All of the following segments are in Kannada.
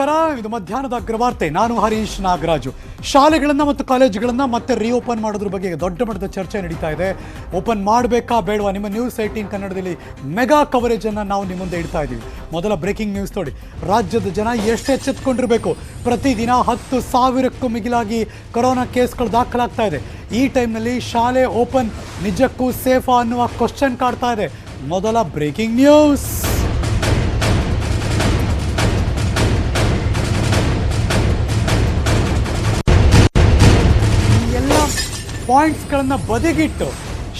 ನಮಸ್ಕಾರ, ಇದು ಮಧ್ಯಾಹ್ನದ ಅಗ್ರವಾರ್ತೆ. ನಾನು ಹರೀಶ್ ನಾಗರಾಜು. ಶಾಲೆಗಳನ್ನು ಮತ್ತು ಕಾಲೇಜುಗಳನ್ನು ಮತ್ತೆ ರೀಓಪನ್ ಮಾಡೋದ್ರ ಬಗ್ಗೆ ದೊಡ್ಡ ಮಟ್ಟದ ಚರ್ಚೆ ನಡೀತಾ ಇದೆ. ಓಪನ್ ಮಾಡಬೇಕಾ ಬೇಡವಾ? ನಿಮ್ಮ ನ್ಯೂಸ್ ಏಯ್ಟೀನ್ ಕನ್ನಡದಲ್ಲಿ ಮೆಗಾ ಕವರೇಜನ್ನು ನಾವು ನಿಮ್ಮ ಮುಂದೆ ಇಡ್ತಾ ಇದ್ದೀವಿ ಮೊದಲ ಬ್ರೇಕಿಂಗ್ ನ್ಯೂಸ್ ನೋಡಿ. ರಾಜ್ಯದ ಜನ ಎಷ್ಟು ಎಚ್ಚೆತ್ಕೊಂಡಿರಬೇಕು. ಪ್ರತಿದಿನ ಹತ್ತು ಸಾವಿರಕ್ಕೂ ಮಿಗಿಲಾಗಿ ಕೊರೋನಾ ಕೇಸ್ಗಳು ದಾಖಲಾಗ್ತಾ ಇದೆ. ಈ ಟೈಮ್ನಲ್ಲಿ ಶಾಲೆ ಓಪನ್ ನಿಜಕ್ಕೂ ಸೇಫಾ ಅನ್ನುವ ಕ್ವಶನ್ ಕಾಡ್ತಾ ಇದೆ. ಮೊದಲ ಬ್ರೇಕಿಂಗ್ ನ್ಯೂಸ್ ಪಾಯಿಂಟ್ಸ್ಗಳನ್ನು ಬದಿಗಿಟ್ಟು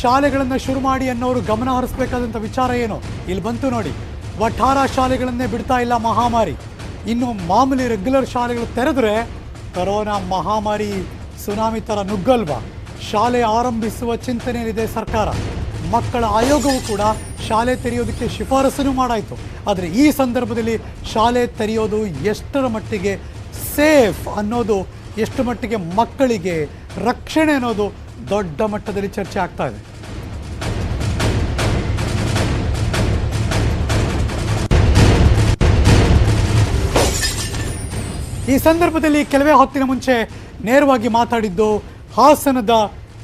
ಶಾಲೆಗಳನ್ನು ಶುರು ಮಾಡಿ ಅನ್ನೋರು ಗಮನ ಹರಿಸ್ಬೇಕಾದಂಥ ವಿಚಾರ ಏನು? ಇಲ್ಲಿ ಬಂತು ನೋಡಿ. ವಠಾರ ಶಾಲೆಗಳನ್ನೇ ಬಿಡ್ತಾ ಇಲ್ಲ ಮಹಾಮಾರಿ. ಇನ್ನು ಮಾಮೂಲಿ ರೆಗ್ಯುಲರ್ ಶಾಲೆಗಳು ತೆರೆದ್ರೆ ಕೊರೋನಾ ಮಹಾಮಾರಿ ಸುನಾಮಿ ಥರ ನುಗ್ಗಲ್ವಾ? ಶಾಲೆ ಆರಂಭಿಸುವ ಚಿಂತನೆಯಲ್ಲಿದೆ ಸರ್ಕಾರ. ಮಕ್ಕಳ ಆಯೋಗವು ಕೂಡ ಶಾಲೆ ತೆರೆಯೋದಕ್ಕೆ ಶಿಫಾರಸನ್ನು ಮಾಡಾಯಿತು. ಆದರೆ ಈ ಸಂದರ್ಭದಲ್ಲಿ ಶಾಲೆ ತೆರೆಯೋದು ಎಷ್ಟರ ಮಟ್ಟಿಗೆ ಸೇಫ್ ಅನ್ನೋದು ಎಷ್ಟು ಮಟ್ಟಿಗೆ ಮಕ್ಕಳಿಗೆ ರಕ್ಷಣೆ ಅನ್ನೋದು ದೊಡ್ಡ ಮಟ್ಟದಲ್ಲಿ ಚರ್ಚೆ ಆಗ್ತಾ ಇದೆ. ಈ ಸಂದರ್ಭದಲ್ಲಿ ಕೆಲವೇ ಹೊತ್ತಿನ ಮುಂಚೆ ನೇರವಾಗಿ ಮಾತಾಡಿದ್ದು ಹಾಸನದ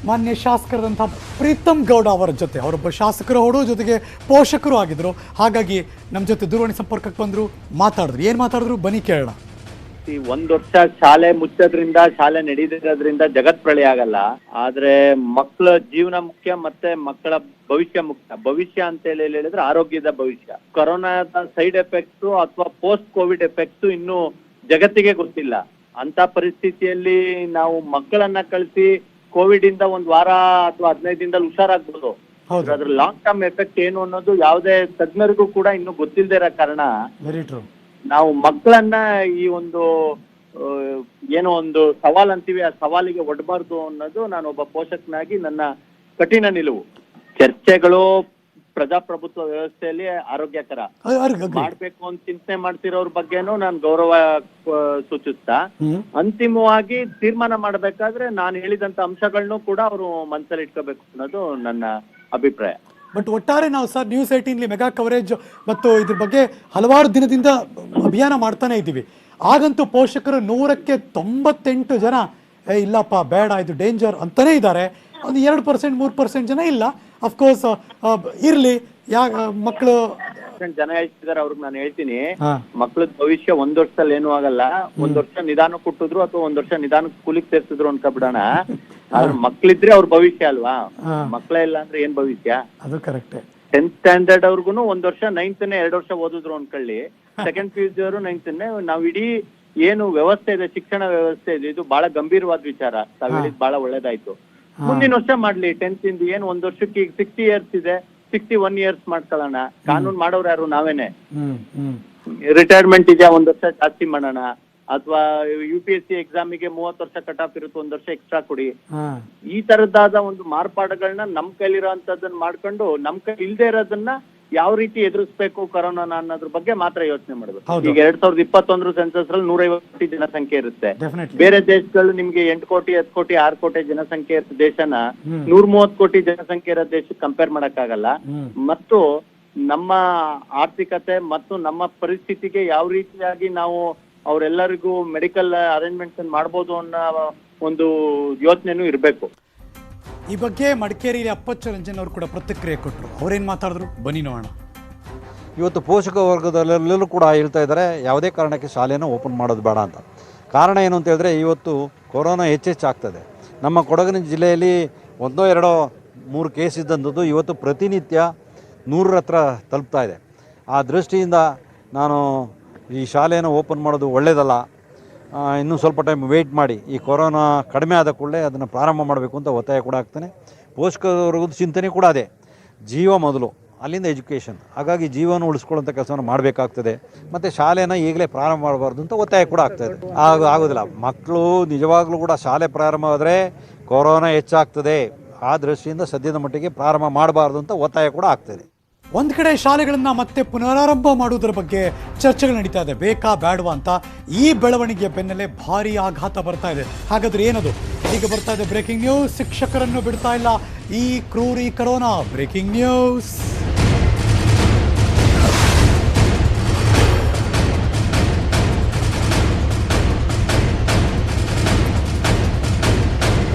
ಮಾನ್ಯ ಶಾಸಕರಾದಂಥ ಪ್ರೀತಮ್ ಗೌಡ ಅವರ ಜೊತೆ. ಅವರೊಬ್ಬ ಶಾಸಕರು ಹೊಡು ಜೊತೆಗೆ ಪೋಷಕರು ಆಗಿದ್ದರು. ಹಾಗಾಗಿ ನಮ್ಮ ಜೊತೆ ದೂರವಾಣಿ ಸಂಪರ್ಕಕ್ಕೆ ಬಂದರು, ಮಾತಾಡಿದ್ರು. ಏನು ಮಾತಾಡಿದ್ರು? ಬನ್ನಿ ಕೇಳೋಣ. ಈ ಒಂದ್ ವರ್ಷ ಶಾಲೆ ಮುಚ್ಚೋದ್ರಿಂದ ಶಾಲೆ ನಡೀದಿರೋದ್ರಿಂದ ಜಗತ್ ಪ್ರಳಯ ಆಗಲ್ಲ. ಆದ್ರೆ ಮಕ್ಕಳ ಜೀವನ ಮುಖ್ಯ ಮತ್ತೆ ಮಕ್ಕಳ ಭವಿಷ್ಯ ಮುಖ್ಯ. ಭವಿಷ್ಯ ಅಂತ ಹೇಳಿ ಹೇಳಿದ್ರೆ ಆರೋಗ್ಯದ ಭವಿಷ್ಯ. ಕೊರೋನಾದ ಸೈಡ್ ಎಫೆಕ್ಟ್ಸ್ ಅಥವಾ ಪೋಸ್ಟ್ ಕೋವಿಡ್ ಎಫೆಕ್ಟ್ಸ್ ಇನ್ನು ಜಗತ್ತಿಗೆ ಗೊತ್ತಿಲ್ಲ. ಅಂತ ಪರಿಸ್ಥಿತಿಯಲ್ಲಿ ನಾವು ಮಕ್ಕಳನ್ನ ಕಳಿಸಿ ಕೋವಿಡ್ ಇಂದ ಒಂದ್ ವಾರ ಅಥವಾ ಹದಿನೈದು ದಿನದಲ್ಲಿ ಹುಷಾರಾಗ್ಬೋದು. ಅದ್ರ ಲಾಂಗ್ ಟರ್ಮ್ ಎಫೆಕ್ಟ್ ಏನು ಅನ್ನೋದು ಯಾವುದೇ ತಜ್ಞರಿಗೂ ಕೂಡ ಇನ್ನು ಗೊತ್ತಿಲ್ಲದೆ ಇರೋ ಕಾರಣ ನಾವು ಮಕ್ಕಳನ್ನ ಈ ಒಂದು ಏನೋ ಒಂದು ಸವಾಲ್ ಅಂತೀವಿ ಆ ಸವಾಲಿಗೆ ಒಡ್ಬಾರ್ದು ಅನ್ನೋದು ನಾನು ಒಬ್ಬ ಪೋಷಕನಾಗಿ ನನ್ನ ಕಠಿಣ ನಿಲುವು. ಚರ್ಚೆಗಳು ಪ್ರಜಾಪ್ರಭುತ್ವ ವ್ಯವಸ್ಥೆಯಲ್ಲಿ ಆರೋಗ್ಯಕರ. ಮಾಡ್ಬೇಕು ಅಂತ ಚಿಂತನೆ ಮಾಡ್ತಿರೋರ್ ಬಗ್ಗೆನೂ ನಾನು ಗೌರವ ಸೂಚಿಸುತ್ತಾ ಸೂಚಿಸ್ತಾ. ಅಂತಿಮವಾಗಿ ತೀರ್ಮಾನ ಮಾಡ್ಬೇಕಾದ್ರೆ ನಾನು ಹೇಳಿದಂತ ಅಂಶಗಳನ್ನೂ ಕೂಡ ಅವರು ಮನಸ್ಸಲ್ಲಿ ಇಟ್ಕೋಬೇಕು ಅನ್ನೋದು ನನ್ನ ಅಭಿಪ್ರಾಯ. ಬಟ್ ಒಟ್ಟಾರೆ ನಾವು ಸರ್ ನ್ಯೂಸ್ ಏಯ್ಟೀನ್ಲಿ ಮೆಗಾ ಕವರೇಜ್ ಮತ್ತು ಇದ್ರ ಬಗ್ಗೆ ಹಲವಾರು ದಿನದಿಂದ ಅಭಿಯಾನ ಮಾಡ್ತಾನೆ ಇದ್ದೀವಿ. ಆಗಂತೂ ಪೋಷಕರು ನೂರಕ್ಕೆ ತೊಂಬತ್ತೆಂಟು ಜನ ಏ ಇಲ್ಲಪ್ಪ ಬೇಡ ಇದು ಡೇಂಜರ್ ಅಂತಲೇ ಇದ್ದಾರೆ. ಒಂದು ಎರಡು ಪರ್ಸೆಂಟ್ ಮೂರು ಪರ್ಸೆಂಟ್ ಜನ ಇಲ್ಲ. ಅಫ್ಕೋರ್ಸ್ ಇರ್ಲಿ. ಯಾ ಮಕ್ಕಳು ಜನ ಹೇಳ್ತಿದಾರೆ ಅವ್ರಿಗೆ ನಾನು ಹೇಳ್ತೀನಿ. ಮಕ್ಕಳದ ಮಕ್ಳದ್ ಭವಿಷ್ಯ ಒಂದ್ ವರ್ಷದಲ್ಲಿ ಏನೂ ಆಗಲ್ಲ. ಒಂದ್ ವರ್ಷ ನಿಧಾನ ಕೊಟ್ಟಿದ್ರು ಅಥವಾ ಒಂದ್ ವರ್ಷ ನಿಧಾನ ಕೂಲಿಗೆ ಸೇರ್ಸಿದ್ರು ಅನ್ಕೊಬಿಡೋಣ ಆದ್ರೆ ಮಕ್ಳಿದ್ರೆ ಅವ್ರ ಭವಿಷ್ಯ ಅಲ್ವಾ? ಮಕ್ಳ ಇಲ್ಲ ಅಂದ್ರೆ ಏನ್ ಭವಿಷ್ಯ? ಅದು ಕರೆಕ್ಟ್ ಟೆಂತ್ ಸ್ಟ್ಯಾಂಡರ್ಡ್ ಅವ್ರಿಗೂ ಒಂದ್ ವರ್ಷ ನೈನ್ತ್ ಎರಡ್ ವರ್ಷ ಓದಿದ್ರು ಅನ್ಕೊಳ್ಳಿ. ಸೆಕೆಂಡ್ ಪಿ ಯು ಸಿ ಅವರು ನೈನ್ತ್ ನಾವ್ ಇಡೀ ಏನು ವ್ಯವಸ್ಥೆ ಇದೆ ಶಿಕ್ಷಣ ವ್ಯವಸ್ಥೆ ಇದೆ ಇದು ಬಹಳ ಗಂಭೀರವಾದ ವಿಚಾರ. ತಾವ್ ಹೇಳಿದ್ ಬಹಳ ಒಳ್ಳೇದಾಯ್ತು. ಮುಂದಿನ ವರ್ಷ ಮಾಡ್ಲಿ. ಟೆಂತ್ ಇಂದ ಏನ್ ಒಂದ್ ವರ್ಷಕ್ಕೆ ಈಗ ಸಿಕ್ಸ್ಟಿ ಇಯರ್ಸ್ ಇದೆ ಸಿಕ್ಸ್ಟಿ ಒನ್ ಇಯರ್ಸ್ ಮಾಡ್ಕೊಳ್ಳೋಣ ಕಾನೂನು ಮಾಡೋರು ಯಾರು? ನಾವೇನೆ. ರಿಟೈರ್ಮೆಂಟ್ ಇದೆಯಾ? ಒಂದ್ ವರ್ಷ ಜಾಸ್ತಿ ಮಾಡೋಣ. ಅಥವಾ ಯು ಪಿ ಎಸ್ ಸಿ ಎಕ್ಸಾಮಿಗೆ ಮೂವತ್ತು ವರ್ಷ ಕಟ್ ಆಫ್ ಇರುತ್ತೆ ಒಂದ್ ವರ್ಷ ಎಕ್ಸ್ಟ್ರಾ ಕೊಡಿ. ಈ ತರದಾದ ಒಂದು ಮಾರ್ಪಾಡುಗಳನ್ನ ನಮ್ ಕೈಲಿರೋ ಅಂತದನ್ನ ಮಾಡ್ಕೊಂಡು ನಮ್ ಕೈ ಇಲ್ದೆ ಇರೋದನ್ನ ಯಾವ ರೀತಿ ಎದುರಿಸಬೇಕು ಕೊರೋನಾನ ಅನ್ನೋದ್ರ ಬಗ್ಗೆ ಮಾತ್ರ ಯೋಚನೆ ಮಾಡಬೇಕು. ಈಗ ಎರಡ್ ಸಾವಿರದ ಇಪ್ಪತ್ತೊಂದ್ರ ಸೆನ್ಸಸ್ ಅಲ್ಲಿ ನೂರೈವತ್ತು ಕೋಟಿ ಜನಸಂಖ್ಯೆ ಇರುತ್ತೆ. ಬೇರೆ ದೇಶಗಳು ನಿಮ್ಗೆ ಎಂಟು ಕೋಟಿ ಹತ್ತು ಕೋಟಿ ಆರು ಕೋಟಿ ಜನಸಂಖ್ಯೆ ಇರೋ ದೇಶನ. ನೂರ್ ಮೂವತ್ ಕೋಟಿ ಜನಸಂಖ್ಯೆ ಇರೋ ದೇಶಕ್ಕೆ ಕಂಪೇರ್ ಮಾಡಕ್ಕಾಗಲ್ಲ. ಆಗಲ್ಲ ಮತ್ತು ನಮ್ಮ ಆರ್ಥಿಕತೆ ಮತ್ತು ನಮ್ಮ ಪರಿಸ್ಥಿತಿಗೆ ಯಾವ ರೀತಿಯಾಗಿ ನಾವು ಅವರೆಲ್ಲರಿಗೂ ಮೆಡಿಕಲ್ ಅರೇಂಜ್ಮೆಂಟ್ಸ್ ಮಾಡ್ಬೋದು ಅನ್ನೋ ಒಂದು ಯೋಚನೆನೂ ಇರಬೇಕು. ಈ ಬಗ್ಗೆ ಮಡಿಕೇರಿಯಲ್ಲಿ ಅಪ್ಪಚ್ಚ ರಂಜನ್ ಅವರು ಕೂಡ ಪ್ರತಿಕ್ರಿಯೆ ಕೊಟ್ಟರು ಅವ್ರೇನು ಮಾತಾಡಿದ್ರು? ಬನ್ನಿ ನೋಡೋಣ. ಇವತ್ತು ಪೋಷಕ ವರ್ಗದಲ್ಲೆಲ್ಲರೂ ಕೂಡ ಹೇಳ್ತಾ ಇದ್ದಾರೆ ಯಾವುದೇ ಕಾರಣಕ್ಕೆ ಶಾಲೆಯನ್ನು ಓಪನ್ ಮಾಡೋದು ಬೇಡ ಅಂತ. ಕಾರಣ ಏನು ಅಂತ ಹೇಳಿದ್ರೆ ಇವತ್ತು ಕೊರೋನಾ ಹೆಚ್ಚೆಚ್ಚಾಗ್ತದೆ. ನಮ್ಮ ಕೊಡಗಿನ ಜಿಲ್ಲೆಯಲ್ಲಿ ಒಂದೋ ಎರಡೋ ಮೂರು ಕೇಸ್ ಇದ್ದಂಥದ್ದು ಇವತ್ತು ಪ್ರತಿನಿತ್ಯ ನೂರರ ಹತ್ರ ತಲುಪ್ತಾ ಇದೆ. ಆ ದೃಷ್ಟಿಯಿಂದ ನಾನು ಈ ಶಾಲೆಯನ್ನು ಓಪನ್ ಮಾಡೋದು ಒಳ್ಳೆಯದಲ್ಲ ಇನ್ನೂ ಸ್ವಲ್ಪ ಟೈಮ್ ವೆಯ್ಟ್ ಮಾಡಿ. ಈ ಕೊರೋನಾ ಕಡಿಮೆ ಆದ ಕೂಡಲೇ ಅದನ್ನು ಪ್ರಾರಂಭ ಮಾಡಬೇಕು ಅಂತ ಒತ್ತಾಯ ಕೂಡ ಆಗ್ತಾನೆ ಪೋಷಕವರ್ಗದ ಚಿಂತನೆ ಕೂಡ ಅದೇ. ಜೀವ ಮೊದಲು, ಅಲ್ಲಿಂದ ಎಜುಕೇಷನ್ ಹಾಗಾಗಿ ಜೀವನ ಉಳಿಸ್ಕೊಳ್ಳೋಂಥ ಕೆಲಸವನ್ನು ಮಾಡಬೇಕಾಗ್ತದೆ. ಮತ್ತು ಶಾಲೆನ ಈಗಲೇ ಪ್ರಾರಂಭ ಮಾಡಬಾರ್ದು ಅಂತ ಒತ್ತಾಯ ಕೂಡ ಆಗ್ತದೆ ಆಗ ಆಗೋದಿಲ್ಲ. ಮಕ್ಕಳು ನಿಜವಾಗ್ಲೂ ಕೂಡ ಶಾಲೆ ಪ್ರಾರಂಭ ಆದರೆ ಕೊರೋನಾ ಹೆಚ್ಚಾಗ್ತದೆ. ಆ ದೃಷ್ಟಿಯಿಂದ ಸದ್ಯದ ಮಟ್ಟಿಗೆ ಪ್ರಾರಂಭ ಮಾಡಬಾರ್ದು ಅಂತ ಒತ್ತಾಯ ಕೂಡ ಆಗ್ತದೆ ಒಂದು ಕಡೆ ಶಾಲೆಗಳನ್ನು ಮತ್ತೆ ಪುನರಾರಂಭ ಮಾಡುವುದರ ಬಗ್ಗೆ ಚರ್ಚೆಗಳು ನಡೀತಾ ಇದೆ. ಬೇಕಾ ಬೇಡವಾ ಅಂತ ಈ ಬೆಳವಣಿಗೆಯ ಬೆನ್ನಲ್ಲೇ ಭಾರಿ ಆಘಾತ ಬರ್ತಾ ಇದೆ. ಹಾಗಾದ್ರೆ ಏನದು? ಈಗ ಬರ್ತಾ ಇದೆ ಬ್ರೇಕಿಂಗ್ ನ್ಯೂಸ್. ಶಿಕ್ಷಕರನ್ನು ಬಿಡ್ತಾ ಇಲ್ಲ. ಈ ಕ್ರೂರಿ ಕರೋನಾ ಬ್ರೇಕಿಂಗ್ ನ್ಯೂಸ್.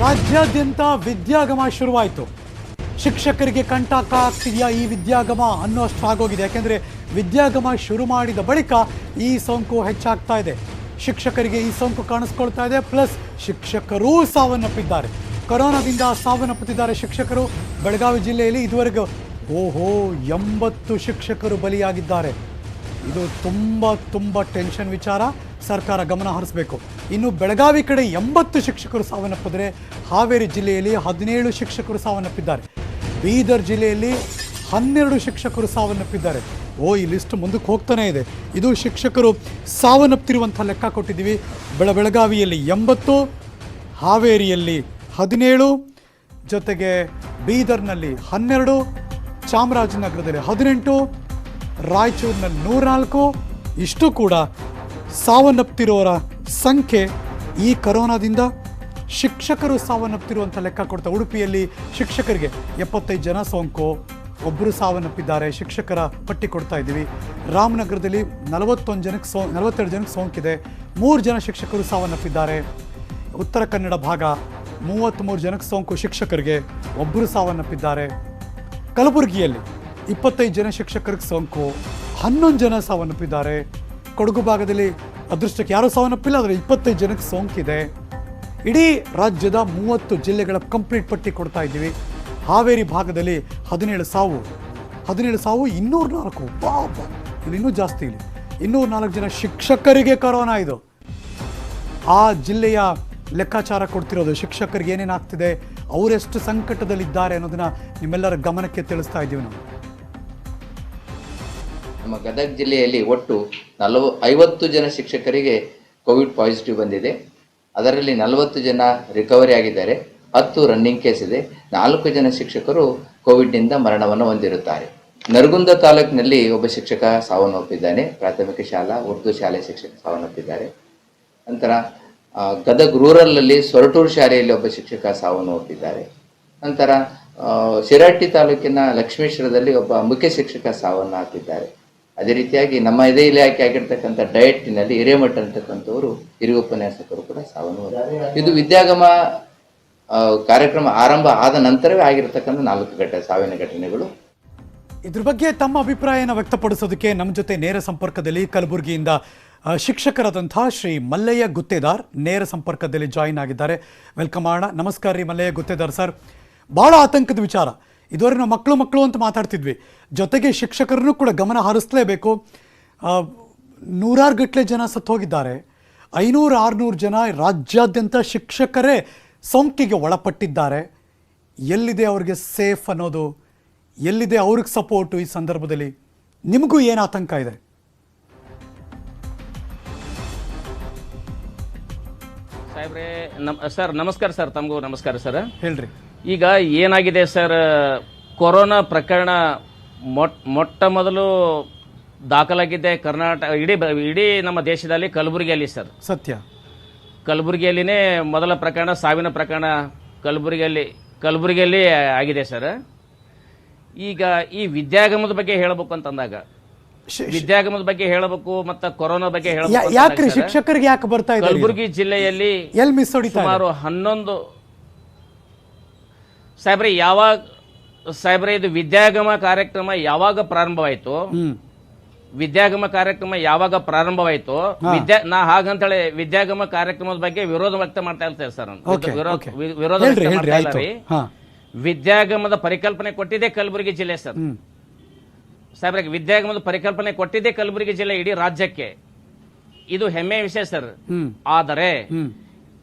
ರಾಜ್ಯಾದ್ಯಂತ ವಿದ್ಯಾಗಮ ಶುರುವಾಯಿತು. ಶಿಕ್ಷಕರಿಗೆ ಕಂಟಕ ಆಗ್ತಿದೆಯಾ ಈ ವಿದ್ಯಾಗಮ ಅನ್ನೋಷ್ಟು ಆಗೋಗಿದೆ ಯಾಕೆಂದರೆ ವಿದ್ಯಾಗಮ ಶುರು ಮಾಡಿದ ಬಳಿಕ ಈ ಸೋಂಕು ಹೆಚ್ಚಾಗ್ತಾ ಇದೆ. ಶಿಕ್ಷಕರಿಗೆ ಈ ಸೋಂಕು ಕಾಣಿಸ್ಕೊಳ್ತಾ ಇದೆ. ಪ್ಲಸ್ ಶಿಕ್ಷಕರೂ ಸಾವನ್ನಪ್ಪಿದ್ದಾರೆ. ಕೊರೋನಾದಿಂದ ಸಾವನ್ನಪ್ಪುತ್ತಿದ್ದಾರೆ ಶಿಕ್ಷಕರು. ಬೆಳಗಾವಿ ಜಿಲ್ಲೆಯಲ್ಲಿ ಇದುವರೆಗೂ ಓಹೋ ಎಂಬತ್ತು ಶಿಕ್ಷಕರು ಬಲಿಯಾಗಿದ್ದಾರೆ. ಇದು ತುಂಬ ತುಂಬ ಟೆನ್ಷನ್ ವಿಚಾರ. ಸರ್ಕಾರ ಗಮನ ಹರಿಸಬೇಕು. ಇನ್ನು ಬೆಳಗಾವಿ ಕಡೆ ಎಂಬತ್ತು ಶಿಕ್ಷಕರು ಸಾವನ್ನಪ್ಪಿದರೆ ಹಾವೇರಿ ಜಿಲ್ಲೆಯಲ್ಲಿ ಹದಿನೇಳು ಶಿಕ್ಷಕರು ಸಾವನ್ನಪ್ಪಿದ್ದಾರೆ. ಬೀದರ್ ಜಿಲ್ಲೆಯಲ್ಲಿ ಹನ್ನೆರಡು ಶಿಕ್ಷಕರು ಸಾವನ್ನಪ್ಪಿದ್ದಾರೆ. ಓ, ಈ ಲಿಸ್ಟ್ ಮುಂದಕ್ಕೆ ಹೋಗ್ತಾನೆ ಇದೆ. ಇದು ಶಿಕ್ಷಕರು ಸಾವನ್ನಪ್ಪಿರುವಂಥ ಲೆಕ್ಕ ಕೊಟ್ಟಿದ್ದೀವಿ. ಬೆಳ, ಬೆಳಗಾವಿಯಲ್ಲಿ ಎಂಬತ್ತು, ಹಾವೇರಿಯಲ್ಲಿ ಹದಿನೇಳು, ಜೊತೆಗೆ ಬೀದರ್ನಲ್ಲಿ ಹನ್ನೆರಡು, ಚಾಮರಾಜನಗರದಲ್ಲಿ ಹದಿನೆಂಟು ರಾಯಚೂರಿನಲ್ಲಿ ನೂರನಾಲ್ಕು, ಇಷ್ಟು ಕೂಡ ಸಾವನ್ನಪ್ತಿರೋರ ಸಂಖ್ಯೆ ಈ ಕರೋನಾದಿಂದ ಶಿಕ್ಷಕರು ಸಾವನ್ನಪ್ತಿರುವಂಥ ಲೆಕ್ಕ ಕೊಡ್ತಾ ಉಡುಪಿಯಲ್ಲಿ ಶಿಕ್ಷಕರಿಗೆ ಎಪ್ಪತ್ತೈದು ಜನ ಸೋಂಕು. ಒಬ್ಬರು ಸಾವನ್ನಪ್ಪಿದ್ದಾರೆ, ಶಿಕ್ಷಕರ ಪಟ್ಟಿ ಕೊಡ್ತಾ ಇದ್ದೀವಿ. ರಾಮನಗರದಲ್ಲಿ ನಲವತ್ತೊಂದು ಜನಕ್ಕೆ ಸೋ, ನಲವತ್ತೆರಡು ಜನಕ್ಕೆ ಸೋಂಕಿದೆ. ಮೂರು ಜನ ಶಿಕ್ಷಕರು ಸಾವನ್ನಪ್ಪಿದ್ದಾರೆ. ಉತ್ತರ ಕನ್ನಡ ಭಾಗ, ಮೂವತ್ತ್ಮೂರು ಜನಕ್ಕೆ ಸೋಂಕು ಶಿಕ್ಷಕರಿಗೆ ಒಬ್ಬರು ಸಾವನ್ನಪ್ಪಿದ್ದಾರೆ. ಕಲಬುರಗಿಯಲ್ಲಿ ಇಪ್ಪತ್ತೈದು ಜನ ಶಿಕ್ಷಕರಿಗೆ ಸೋಂಕು, ಹನ್ನೊಂದು ಜನ ಸಾವನ್ನಪ್ಪಿದ್ದಾರೆ. ಕೊಡಗು ಭಾಗದಲ್ಲಿ ಅದೃಷ್ಟಕ್ಕೆ ಯಾರೂ ಸಾವನ್ನಪ್ಪಿಲ್ಲ, ಆದರೆ ಇಪ್ಪತ್ತೈದು ಜನಕ್ಕೆ ಸೋಂಕಿದೆ. ಇಡೀ ರಾಜ್ಯದ ಮೂವತ್ತು ಜಿಲ್ಲೆಗಳ ಕಂಪ್ಲೀಟ್ ಪಟ್ಟಿ ಕೊಡ್ತಾ ಇದ್ದೀವಿ. ಹಾವೇರಿ ಭಾಗದಲ್ಲಿ ಹದಿನೇಳು ಸಾವು. ಹದಿನೇಳು ಸಾವು, ಇನ್ನೂರ ನಾಲ್ಕು. ಬಾಬ ಇಲ್ಲಿ ಇನ್ನೂ ಜಾಸ್ತಿ ಇಲ್ಲಿ. ಇನ್ನೂರ ನಾಲ್ಕು ಜನ ಶಿಕ್ಷಕರಿಗೆ ಕರೋನಾ ಇದು. ಆ ಜಿಲ್ಲೆಯ ಲೆಕ್ಕಾಚಾರ ಕೊಡ್ತಿರೋದು ಶಿಕ್ಷಕರಿಗೆ ಏನೇನಾಗ್ತಿದೆ, ಅವರೆಷ್ಟು ಸಂಕಟದಲ್ಲಿದ್ದಾರೆ ಅನ್ನೋದನ್ನ ನಿಮ್ಮೆಲ್ಲರ ಗಮನಕ್ಕೆ ತಿಳಿಸ್ತಾ ಇದ್ದೀವಿ ನಾವು. ನಮ್ಮ ಗದಗ ಜಿಲ್ಲೆಯಲ್ಲಿ ಒಟ್ಟು ನಲವ, ಐವತ್ತು ಜನ ಶಿಕ್ಷಕರಿಗೆ ಕೋವಿಡ್ ಪಾಸಿಟಿವ್ ಬಂದಿದೆ. ಅದರಲ್ಲಿ ನಲವತ್ತು ಜನ ರಿಕವರಿ ಆಗಿದ್ದಾರೆ. ಹತ್ತು ರನ್ನಿಂಗ್ ಕೇಸ್ ಇದೆ. ನಾಲ್ಕು ಜನ ಶಿಕ್ಷಕರು ಕೋವಿಡ್ನಿಂದ ಮರಣವನ್ನು ಹೊಂದಿರುತ್ತಾರೆ. ನರಗುಂದ ತಾಲೂಕಿನಲ್ಲಿ ಒಬ್ಬ ಶಿಕ್ಷಕ ಸಾವನ್ನಪ್ಪಿದ್ದಾನೆ ಪ್ರಾಥಮಿಕ ಶಾಲಾ, ಉರ್ದು ಶಾಲೆ ಶಿಕ್ಷಕ ಸಾವನ್ನಪ್ಪಿದ್ದಾರೆ ನಂತರ ಗದಗ ರೂರಲಲ್ಲಿ ಸೊರಟೂರು ಶಾಲೆಯಲ್ಲಿ ಒಬ್ಬ ಶಿಕ್ಷಕ ಸಾವನ್ನಪ್ಪಿದ್ದಾರೆ ನಂತರ ಶಿರಾಟಿ ತಾಲೂಕಿನ ಲಕ್ಷ್ಮೇಶ್ವರದಲ್ಲಿ ಒಬ್ಬ ಮುಖ್ಯ ಶಿಕ್ಷಕ ಸಾವನ್ನಪ್ಪಿದ್ದಾರೆ ಅದೇ ರೀತಿಯಾಗಿ ನಮ್ಮ ಇದೇ ಇಲಾಖೆ ಆಗಿರ್ತಕ್ಕಂಥ ಡಯಟ್ನಲ್ಲಿ ಹಿರೇಮಠ ಅಂತಕ್ಕಂಥವರು ಹಿರಿಯ ಉಪನ್ಯಾಸಕರು ಕೂಡ ಸಾವನ್ನು ಇದು ವಿದ್ಯಾಗಮ ಕಾರ್ಯಕ್ರಮ ಆರಂಭ ಆದ ನಂತರವೇ ಆಗಿರತಕ್ಕಂಥ ನಾಲ್ಕು ಘಟ ಸಾವಿನ ಘಟನೆಗಳು. ಇದ್ರ ಬಗ್ಗೆ ತಮ್ಮ ಅಭಿಪ್ರಾಯನ ವ್ಯಕ್ತಪಡಿಸೋದಕ್ಕೆ ನಮ್ಮ ಜೊತೆ ನೇರ ಸಂಪರ್ಕದಲ್ಲಿ ಕಲಬುರಗಿಯಿಂದ ಶಿಕ್ಷಕರಾದಂಥ ಶ್ರೀ ಮಲ್ಲಯ್ಯ ಗುತ್ತೇದಾರ್ ನೇರ ಸಂಪರ್ಕದಲ್ಲಿ ಜಾಯಿನ್ ಆಗಿದ್ದಾರೆ. ವೆಲ್ಕಮ್ ಮಾಡೋಣ ನಮಸ್ಕಾರ ರೀ ಮಲ್ಲಯ್ಯ ಗುತ್ತೇದಾರ್ ಸರ್. ಭಾಳ ಆತಂಕದ ವಿಚಾರ. ಇದುವರೆಗೆ ನಾವು ಮಕ್ಕಳು ಮಕ್ಕಳು ಅಂತ ಮಾತಾಡ್ತಿದ್ವಿ. ಜೊತೆಗೆ ಶಿಕ್ಷಕರನ್ನು ಕೂಡ ಗಮನ ಹರಿಸಲೇಬೇಕು. ನೂರಾರು ಗಟ್ಟಲೆ ಜನ ಸತ್ತು ಹೋಗಿದ್ದಾರೆ. ಐನೂರು ಆರುನೂರು ಜನ ರಾಜ್ಯಾದ್ಯಂತ ಶಿಕ್ಷಕರೇ ಸೋಂಕಿಗೆ ಒಳಪಟ್ಟಿದ್ದಾರೆ. ಎಲ್ಲಿದೆ ಅವ್ರಿಗೆ ಸೇಫ್ ಅನ್ನೋದು? ಎಲ್ಲಿದೆ ಅವ್ರಿಗೆ ಸಪೋರ್ಟು ಈ ಸಂದರ್ಭದಲ್ಲಿ? ನಿಮಗೂ ಏನು ಆತಂಕ ಇದೆ? ಸಾಹೇಬ್ರೆ ನಮ್ ಸರ್ ನಮಸ್ಕಾರ ಸರ್ ತಮಗೂ ನಮಸ್ಕಾರ ಸರ್. ಹೇಳ್ರಿ. ಈಗ ಏನಾಗಿದೆ ಸರ್ ಕೊರೋನಾ ಪ್ರಕರಣ ಮೊಟ್ ಮೊಟ್ಟ ಮೊದಲು ದಾಖಲಾಗಿದೆ ಕರ್ನಾಟಕ ಇಡೀ ಇಡೀ ನಮ್ಮ ದೇಶದಲ್ಲಿ ಕಲಬುರಗಿಯಲ್ಲಿ ಸರ್. ಸತ್ಯ. ಕಲಬುರಗಿಯಲ್ಲಿನೇ ಮೊದಲ ಪ್ರಕರಣ ಸಾವಿನ ಪ್ರಕರಣ ಕಲಬುರಗಿಯಲ್ಲಿ ಕಲಬುರಗಿಯಲ್ಲಿ ಆಗಿದೆ ಸರ್. ಈಗ ಈ ವಿದ್ಯಾಗಮದ ಬಗ್ಗೆ ಹೇಳಬೇಕು ಅಂತಂದಾಗ ವಿದ್ಯಾಗಮದ ಬಗ್ಗೆ ಹೇಳಬೇಕು ಮತ್ತೆ ಕೊರೋನಾ ಬಗ್ಗೆ ಹೇಳಬೇಕು ಯಾಕೆ ಶಿಕ್ಷಕರಿಗೆ ಯಾಕೆ ಬರ್ತಾ ಇದೆ ಕಲಬುರಗಿ ಜಿಲ್ಲೆಯಲ್ಲಿ ಎಲ್ಲಿ ಸುಮಾರು ಹನ್ನೊಂದು ಸಾಹೇಬ್ರೆ ಯಾವಾಗ ಸಾಹೇಬ್ರೆ ಇದು ವಿದ್ಯಾಗಮ ಕಾರ್ಯಕ್ರಮ ಯಾವಾಗ ಪ್ರಾರಂಭವಾಯಿತು ವಿದ್ಯಾಗಮ ಕಾರ್ಯಕ್ರಮ ಯಾವಾಗ ಪ್ರಾರಂಭವಾಯಿತು ವಿದ್ಯಾ ನಾ ಹಾಗಂತೇಳಿ ವಿದ್ಯಾಗಮ ಕಾರ್ಯಕ್ರಮದ ಬಗ್ಗೆ ವಿರೋಧ ವ್ಯಕ್ತ ಮಾಡ್ತಾ ಇರ್ತೇವೆ ಸರ್ ನಾನು. Okay, ವಿರೋಧ okay. ವಿರೋಧ ಹೇಳ್ರಿ, ವ್ಯಕ್ತ ಹೇಳ್ರಿ, ಮಾಡ್ತಾ ಇಲ್ಲ ಆಯ್ತು. ರೀ. ಹಾ. ವಿದ್ಯಾಗಮದ ಪರಿಕಲ್ಪನೆ ಕೊಟ್ಟಿದೆ ಕಲಬುರಗಿ ಜಿಲ್ಲೆ ಸರ್ ಹ್ಮ್ ಸಾಹೇಬ್ರೆ ವಿದ್ಯಾಗಮದ ಪರಿಕಲ್ಪನೆ ಕೊಟ್ಟಿದೆ ಕಲಬುರಗಿ ಜಿಲ್ಲೆ ಇಡೀ ರಾಜ್ಯಕ್ಕೆ ಇದು ಹೆಮ್ಮೆಯ ವಿಷಯ ಸರ್ ಹ್ಮ್ ಆದರೆ ಹ್ಮ್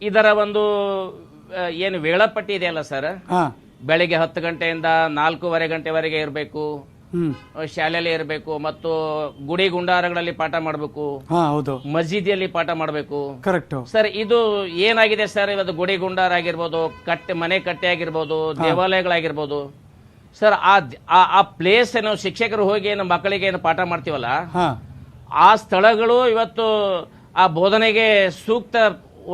ಇದರ ಒಂದು ಏನು ವೇಳಾಪಟ್ಟಿ ಇದೆಯಲ್ಲ ಸರ್? ಹಾ. ಬೆಳಿಗ್ಗೆ ಹತ್ತು ಗಂಟೆಯಿಂದ ನಾಲ್ಕೂವರೆ ಗಂಟೆವರೆಗೆ ಇರಬೇಕು. ಹ್ಮ್. ಶಾಲೆಯಲ್ಲಿ ಇರಬೇಕು ಮತ್ತು ಗುಡಿ ಗುಂಡಾರಗಳಲ್ಲಿ ಪಾಠ ಮಾಡಬೇಕು. ಹಾ ಹೌದು. ಮಸೀದಿಯಲ್ಲಿ ಪಾಠ ಮಾಡಬೇಕು. ಕರೆಕ್ಟ್ ಸರ್ ಇದು ಏನಾಗಿದೆ ಸರ್? ಇವತ್ತು ಗುಡಿ ಗುಂಡಾರ ಆಗಿರ್ಬೋದು ಕಟ್ಟೆ ಮನೆ ಕಟ್ಟೆ ಆಗಿರ್ಬೋದು ದೇವಾಲಯಗಳಾಗಿರ್ಬೋದು. ಸರ್ ಆ ಆ- ಆ ಪ್ಲೇಸ್ ಏನು ಶಿಕ್ಷಕರು ಹೋಗಿ ಏನು ಮಕ್ಕಳಿಗೆ ಏನು ಪಾಠ ಮಾಡ್ತೀವಲ್ಲ? ಹಾ. ಆ ಸ್ಥಳಗಳು ಇವತ್ತು ಆ ಬೋಧನೆಗೆ ಸೂಕ್ತ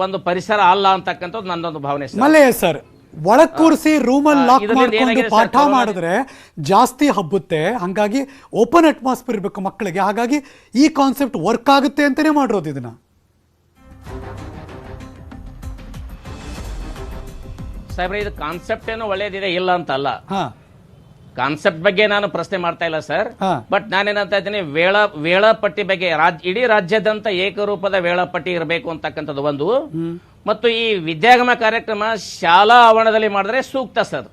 ಒಂದು ಪರಿಸರ ಅಲ್ಲ ಅಂತಕ್ಕಂಥದ್ದು ನನ್ನೊಂದು ಭಾವನೆ ಸರ್. ಮಲೆ ಸರ್ ಒಳಗ್ ಕೂರಿಸಿ ರೂಮಲ್ಲಿ ಲಾಕ್ ಮಾಡ್ಕೊಂಡು ಪಾಠ ಮಾಡಿದ್ರೆ ಜಾಸ್ತಿ ಹಬ್ಬುತ್ತೆ. ಹಾಗಾಗಿ ಓಪನ್ ಅಟ್ಮಾಸ್ಫಿಯರ್ ಇರಬೇಕು ಮಕ್ಕಳಿಗೆ. ಹಾಗಾಗಿ ಈ ಕಾನ್ಸೆಪ್ಟ್ ವರ್ಕ್ ಆಗುತ್ತೆ ಅಂತಾನೆ ಮಾಡಿರೋದು ಇದನ್ನ. ಸಾಹೇಬ್ರೆ ಇದು ಕಾನ್ಸೆಪ್ಟ್ ಏನೋ ಒಳ್ಳೇದಿದೆ ಇಲ್ಲ ಅಂತಲ್ಲ. ಹಾ. ಕಾನ್ಸೆಪ್ಟ್ ಬಗ್ಗೆ ನಾನು ಪ್ರಶ್ನೆ ಮಾಡ್ತಾ ಇಲ್ಲ ಸರ್. ಬಟ್ ನಾನೇನಂತ ಇದ್ದೀನಿ ವೇಳಾ ವೇಳಾಪಟ್ಟಿ ಬಗ್ಗೆ ರಾಜ್ ಇಡೀ ರಾಜ್ಯದಂತ ಏಕರೂಪದ ವೇಳಾಪಟ್ಟಿ ಇರಬೇಕು ಅಂತಕ್ಕಂಥದ್ದು ಒಂದು. ಮತ್ತು ಈ ವಿದ್ಯಾಗಮ ಕಾರ್ಯಕ್ರಮ ಶಾಲಾ ಆವರಣದಲ್ಲಿ ಮಾಡಿದ್ರೆ ಸೂಕ್ತ ಸರ್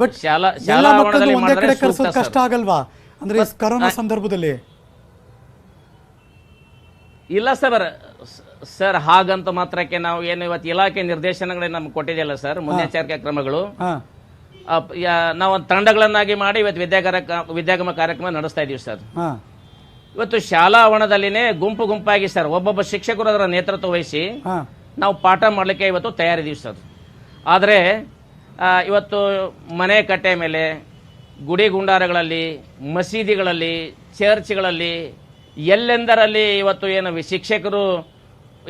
ಬಟ್ ಶಾಲಾ ಶಾಲಾ ಆವರಣದಲ್ಲಿ ಮಾಡಿದ್ರೆ ಕಷ್ಟ ಆಗಲ್ವಾ? ಅಂದ್ರೆ ಕರೋನಾ ಸಂದರ್ಭದಲ್ಲಿ. ಇಲ್ಲ ಸರ್ ಸರ್ ಹಾಗಂತ ಮಾತ್ರಕ್ಕೆ ನಾವು ಏನು ಇವತ್ತು ಇಲಾಖೆ ನಿರ್ದೇಶನಗಳೇ ನಮ್ಗೆ ಕೊಟ್ಟಿದೆಯಲ್ಲ ಸರ್ ಮುನ್ನೆಚ್ಚರಿಕೆ ಕ್ರಮಗಳು. ನಾವು ಒಂದು ತಂಡಗಳನ್ನಾಗಿ ಮಾಡಿ ಇವತ್ತು ವಿದ್ಯಾಗಾರ ವಿದ್ಯಾಗಮ ಕಾರ್ಯಕ್ರಮ ನಡೆಸ್ತಾ ಇದ್ದೀವಿ ಸರ್. ಹಾ. ಇವತ್ತು ಶಾಲಾ ಆವರಣದಲ್ಲಿನೇ ಗುಂಪು ಗುಂಪಾಗಿ ಸರ್ ಒಬ್ಬೊಬ್ಬ ಶಿಕ್ಷಕರು ಅದರ ನೇತೃತ್ವ ವಹಿಸಿ ನಾವು ಪಾಠ ಮಾಡಲಿಕ್ಕೆ ಇವತ್ತು ತಯಾರಿದ್ದೀವಿ ಸರ್. ಆದರೆ ಇವತ್ತು ಮನೆ ಕಟ್ಟೆ ಮೇಲೆ ಗುಡಿ ಗುಂಡಾರಗಳಲ್ಲಿ ಮಸೀದಿಗಳಲ್ಲಿ ಚರ್ಚ್ಗಳಲ್ಲಿ ಎಲ್ಲೆಂದರಲ್ಲಿ ಇವತ್ತು ಏನು ಶಿಕ್ಷಕರು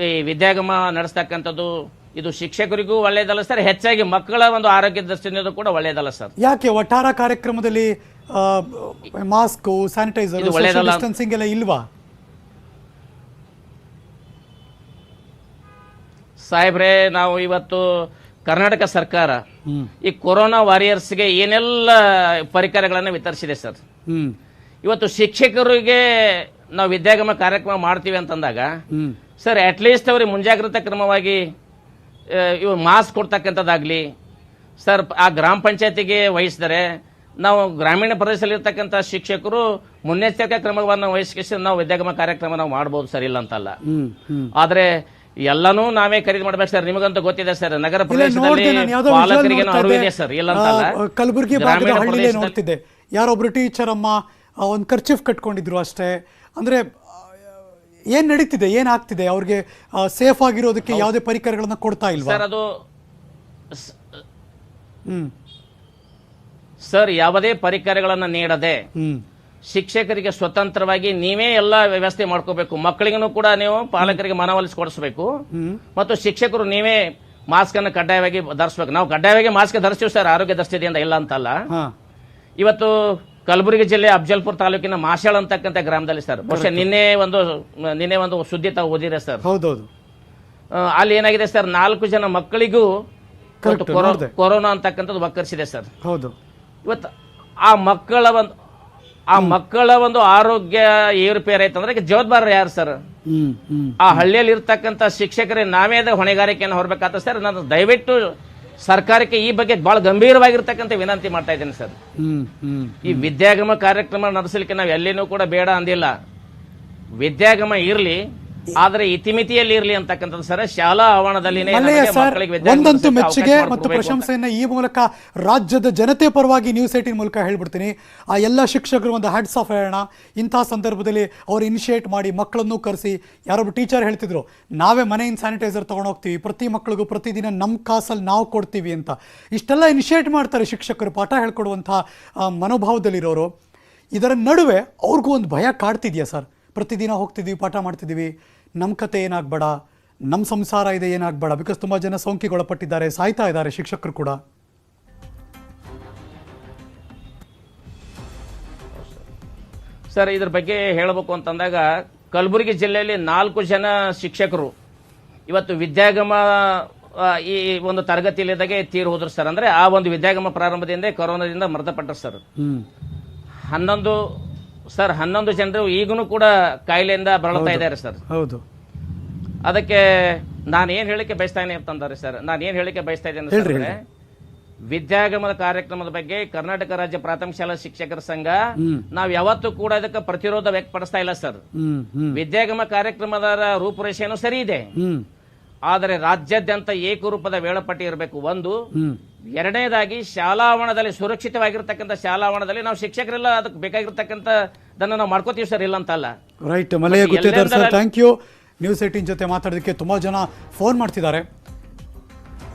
ಈ ವಿದ್ಯಾಗಮ ನಡೆಸ್ತಕ್ಕಂಥದ್ದು ಇದು ಶಿಕ್ಷಕರಿಗೂ ಒಳ್ಳೆಯದಲ್ಲ ಸರ್. ಹೆಚ್ಚಾಗಿ ಮಕ್ಕಳ ಒಂದು ಆರೋಗ್ಯ ದೃಷ್ಟಿಯಿಂದ ಕೂಡ ಒಳ್ಳೆಯದಲ್ಲ ಸರ್. ಯಾಕೆ ಒಟ್ಟಾರ ಕಾರ್ಯಕ್ರಮದಲ್ಲಿ ಮಾಸ್ಕ್ ಸ್ಯಾನಿಟೈಸರ್. ಡಿಸ್ಟೆನ್ಸಿಂಗ್ ಎಲ್ಲ ಇಲ್ವಾ? ಸಾಹೇಬ್ರೆ ನಾವು ಇವತ್ತು ಕರ್ನಾಟಕ ಸರ್ಕಾರ ಈ ಕೊರೋನಾ ವಾರಿಯರ್ಸ್ಗೆ ಏನೆಲ್ಲ ಪರಿಕರಗಳನ್ನು ವಿತರಿಸಿದೆ ಸರ್. ಇವತ್ತು ಶಿಕ್ಷಕರಿಗೆ ನಾವು ವಿದ್ಯಾಗಮ ಕಾರ್ಯಕ್ರಮ ಮಾಡ್ತೀವಿ ಅಂತಂದಾಗ ಸರ್ ಅಟ್ಲೀಸ್ಟ್ ಅವ್ರಿಗೆ ಮುಂಜಾಗ್ರತಾ ಕ್ರಮವಾಗಿ ಆ, ಇವು ಮಾಸ್ಕ್ ಕೊಡ್ತಕ್ಕಂಥದ್ದಾಗಲಿ ಸರ್ ಆ ಗ್ರಾಮ ಪಂಚಾಯತಿಗೆ ವಹಿಸಿದರೆ ನಾವು ಗ್ರಾಮೀಣ ಪ್ರದೇಶದಲ್ಲಿರ್ತಕ್ಕಂಥ ಶಿಕ್ಷಕರು ಮುನ್ನೆಚ್ಚರಿಕೆ ಕ್ರಮವನ್ನು ವಹಿಸಿ ನಾವು ವಿದ್ಯಾಗಮ ಕಾರ್ಯಕ್ರಮ ನಾವು ಮಾಡ್ಬೋದು ಸರ್ ಇಲ್ಲ ಅಂತಲ್ಲ. ಆದರೆ ಎಲ್ಲನೂ ನಾವೇ ಖರೀದಿ ಮಾಡ್ಬೇಕು ಸರ್ ನಿಮಗಂತೂ ಗೊತ್ತಿದೆ ಸರ್ ನಗರ ಪ್ರದೇಶದಲ್ಲಿ ಸರ್ ಇಲ್ಲ ಅಂತಲ್ಲ. ಕಲಬುರಗಿ ನೋಡ್ತಿದ್ದೆ. ಯಾರೊಬ್ರು ಟೀಚರ್ ಅಮ್ಮ ಒಂದು ಖರ್ಚಿಫ್ ಕಟ್ಕೊಂಡಿದ್ರು ಅಷ್ಟೇ. ಅಂದ್ರೆ ಏನ್ ನಡೀತಿದೆ? ಏನಾಗ್ತಿದೆ ಅವ್ರಿಗೆ ಸೇಫ್ ಆಗಿರೋದಕ್ಕೆ ಯಾವುದೇ ಪರಿಕರಗಳನ್ನ ಕೊಡ್ತಾ ಇಲ್ವಾ? ಸರ್ ಅದು ಹ್ಮ್. ಸರ್ ಯಾವುದೇ ಪರಿಕರಗಳನ್ನು ನೀಡದೆ ಹ್ಮ್. ಶಿಕ್ಷಕರಿಗೆ ಸ್ವತಂತ್ರವಾಗಿ ನೀವೇ ಎಲ್ಲ ವ್ಯವಸ್ಥೆ ಮಾಡ್ಕೋಬೇಕು. ಮಕ್ಕಳಿಗೂ ಕೂಡ ನೀವು ಪಾಲಕರಿಗೆ ಮನವೊಲಿಸಿ ಕೊಡಿಸ್ಬೇಕು. ಮತ್ತು ಶಿಕ್ಷಕರು ನೀವೇ ಮಾಸ್ಕ್ ಅನ್ನು ಕಡ್ಡಾಯವಾಗಿ ಧರಿಸ್ಬೇಕು. ನಾವು ಕಡ್ಡಾಯವಾಗಿ ಮಾಸ್ಕ್ ಧರಿಸ್ತೀವಿ ಸರ್ ಆರೋಗ್ಯ ದೃಷ್ಟಿಯಿಂದ ಇಲ್ಲ ಅಂತಲ್ಲ. ಇವತ್ತು ಕಲಬುರಗಿ ಜಿಲ್ಲೆ ಅಫಜಲ್ಪುರ್ ತಾಲೂಕಿನ ಮಾಶಾಳ್ ಅಂತಕ್ಕಂಥ ಗ್ರಾಮದಲ್ಲಿ ಸರ್. ಬಹುಶಃ ನಿನ್ನೆ ಒಂದು ನಿನ್ನೆ ಒಂದು ಸುದ್ದಿ ತಾವು ಓದಿದೆ ಸರ್. ಹೌದೌದು. ಅಲ್ಲಿ ಏನಾಗಿದೆ ಸರ್ ನಾಲ್ಕು ಜನ ಮಕ್ಕಳಿಗೂ. ಕೊರೋನಾ ಅಂತಕ್ಕಂಥದ್ದು ಒಕ್ಕರಿಸಿದೆ ಸರ್. ಹೌದು. ಇವತ್ತು ಆ ಮಕ್ಕಳ ಒಂದು ಆ ಮಕ್ಕಳ ಒಂದು ಆರೋಗ್ಯ ಏರುಪೇರು ಆಯ್ತಂದ್ರೆ ಈಗ ಜವಾಬ್ದಾರ ಯಾರು ಸರ್? ಆ ಹಳ್ಳಿಯಲ್ಲಿ ಇರ್ತಕ್ಕಂಥ ಶಿಕ್ಷಕರೇ ನಾವೇ ಅದ ಹೊಣೆಗಾರಿಕೆಯನ್ನು ಹೊರಬೇಕಾಗ್ತದೆ ಸರ್. ನಾನು ದಯವಿಟ್ಟು ಸರ್ಕಾರಕ್ಕೆ ಈ ಬಗ್ಗೆ ಬಹಳ ಗಂಭೀರವಾಗಿರ್ತಕ್ಕಂಥ ವಿನಂತಿ ಮಾಡ್ತಾ ಇದ್ದೀನಿ ಸರ್. ಈ ವಿದ್ಯಾಗಮ ಕಾರ್ಯಕ್ರಮ ನಡೆಸಲಿಕ್ಕೆ ನಾವು ಎಲ್ಲಿನೂ ಕೂಡ ಬೇಡ ಅಂದಿಲ್ಲ. ವಿದ್ಯಾಗಮ ಇರಲಿ ಆದರೆ ಇತಿಮಿತಿಯಲ್ಲಿ ಇರಲಿ ಅಂತಕ್ಕಂಥದ್ದು ಸರ್ ಶಾಲಾ ಆವರಣದಲ್ಲಿ ಒಂದಂತೂ ಮೆಚ್ಚುಗೆ ಮತ್ತು ಪ್ರಶಂಸೆಯನ್ನ ಈ ಮೂಲಕ ರಾಜ್ಯದ ಜನತೆ ಪರವಾಗಿ ನ್ಯೂಸ್ ಏಟಿನ್ ಮೂಲಕ ಹೇಳ್ಬಿಡ್ತೀನಿ. ಆ ಎಲ್ಲ ಶಿಕ್ಷಕರು ಒಂದು ಹ್ಯಾಟ್ಸ್ ಆಫ್ ಹೇಳೋಣ. ಇಂಥ ಸಂದರ್ಭದಲ್ಲಿ ಅವ್ರು ಇನಿಷಿಯೇಟ್ ಮಾಡಿ ಮಕ್ಕಳನ್ನು ಕರೆಸಿ. ಯಾರೊಬ್ಬ ಟೀಚರ್ ಹೇಳ್ತಿದ್ರು ನಾವೇ ಮನೆಯಿಂದ ಸ್ಯಾನಿಟೈಸರ್ ತಗೊಂಡು ಹೋಗ್ತೀವಿ. ಪ್ರತಿ ಮಕ್ಕಳಿಗೂ ಪ್ರತಿದಿನ ನಮ್ಮ ಕಾಸಲ್ಲಿ ನಾವು ಕೊಡ್ತೀವಿ ಅಂತ. ಇಷ್ಟೆಲ್ಲ ಇನಿಷಿಯೇಟ್ ಮಾಡ್ತಾರೆ ಶಿಕ್ಷಕರು ಪಾಠ ಹೇಳ್ಕೊಡುವಂಥ ಮನೋಭಾವದಲ್ಲಿರೋರು. ಇದರ ನಡುವೆ ಅವ್ರಿಗೂ ಒಂದು ಭಯ ಕಾಡ್ತಿದ್ಯಾ ಸರ್? ಪ್ರತಿದಿನ ಹೋಗ್ತಿದ್ದೀವಿ ಪಾಠ ಮಾಡ್ತಿದ್ದೀವಿ ನಮ್ಮ ಕತೆ ಏನಾಗಬೇಡ ನಮ್ಮ ಸಂಸಾರ ಇದೆ ಏನಾಗಬೇಡ ಬಿಕಾಸ್ ತುಂಬ ಜನ ಸೋಂಕಿಗೊಳಪಟ್ಟಿದ್ದಾರೆ ಸಾಯ್ತಾ ಇದ್ದಾರೆ ಶಿಕ್ಷಕರು ಕೂಡ. ಸರ್ ಇದ್ರ ಬಗ್ಗೆ ಹೇಳಬೇಕು ಅಂತಂದಾಗ ಕಲಬುರಗಿ ಜಿಲ್ಲೆಯಲ್ಲಿ ನಾಲ್ಕು ಜನ ಶಿಕ್ಷಕರು. ಇವತ್ತು ವಿದ್ಯಾಗಮ ಈ ಒಂದು ತರಗತಿಯಲ್ಲಿದ್ದಾಗೆ ತೀರು ಹೋದ್ರು ಸರ್. ಅಂದ್ರೆ ಆ ಒಂದು ವಿದ್ಯಾಗಮ ಪ್ರಾರಂಭದಿಂದ ಕೊರೋನಾದಿಂದ ಮೃತಪಟ್ಟರು ಸರ್. ಹನ್ನೊಂದು ಸರ್ ಹನ್ನೊಂದು ಜನರು ಈಗಲೂ ಕೂಡ ಕಾಯಿಲೆಯಿಂದ ಬಳಲ್ತಾ ಇದ್ದಾರೆ ಸರ್. ಹೌದು. ಅದಕ್ಕೆ ನಾನು ಏನು ಹೇಳಿಕೆ ಬಯಸ್ತಾ ಇದ್ದೀನಿ ಅಂತಂದ್ರೆ ಸರ್. ನಾನು ಏನು ಹೇಳಿಕೆ ಬಯಸ್ತಾ ಇದ್ದೇನೆ ಸರ್ ವಿದ್ಯಾಗಮನ ಕಾರ್ಯಕ್ರಮದ ಬಗ್ಗೆ ಕರ್ನಾಟಕ ರಾಜ್ಯ ಪ್ರಾಥಮಿಕ ಶಾಲಾ ಶಿಕ್ಷಕರ ಸಂಘ ನಾವು ಯಾವತ್ತೂ ಕೂಡ ಇದಕ್ಕೆ ಪ್ರತಿರೋಧ ವ್ಯಕ್ತಪಡಿಸ್ತಾ ಇಲ್ಲ ಸರ್. ವಿದ್ಯಾಗಮ ಕಾರ್ಯಕ್ರಮದ ರೂಪುರೇಷೆಯನ್ನು ಸರಿ ಇದೆ. ಆದರೆ ರಾಜ್ಯಾದ್ಯಂತ ಏಕರೂಪದ ವೇಳಾಪಟ್ಟಿ ಇರಬೇಕು. ಒಂದು ಎರಡನೇದಾಗಿ ಶಾಲಾವಣದಲ್ಲಿ ಸುರಕ್ಷಿತವಾಗಿರ್ತಕ್ಕಂಥ ಶಾಲಾವಣದಲ್ಲಿ ನಾವು ಶಿಕ್ಷಕರೆಲ್ಲ ಅದಕ್ಕೆ ಬೇಕಾಗಿರ್ತಕ್ಕಂಥದನ್ನು ನಾವು ಮಾಡ್ಕೋತೀವಿ ಸರ್ ಇಲ್ಲ ಅಂತಲ್ಲ ರೈಟ್ ಮಲೆಯ ಗೊತ್ತಿದ್ದಾರೆ sir thank you news eighteen ಜೊತೆ ಮಾತಾಡೋದಕ್ಕೆ ತುಂಬ ಜನ ಫೋನ್ ಮಾಡ್ತಿದ್ದಾರೆ.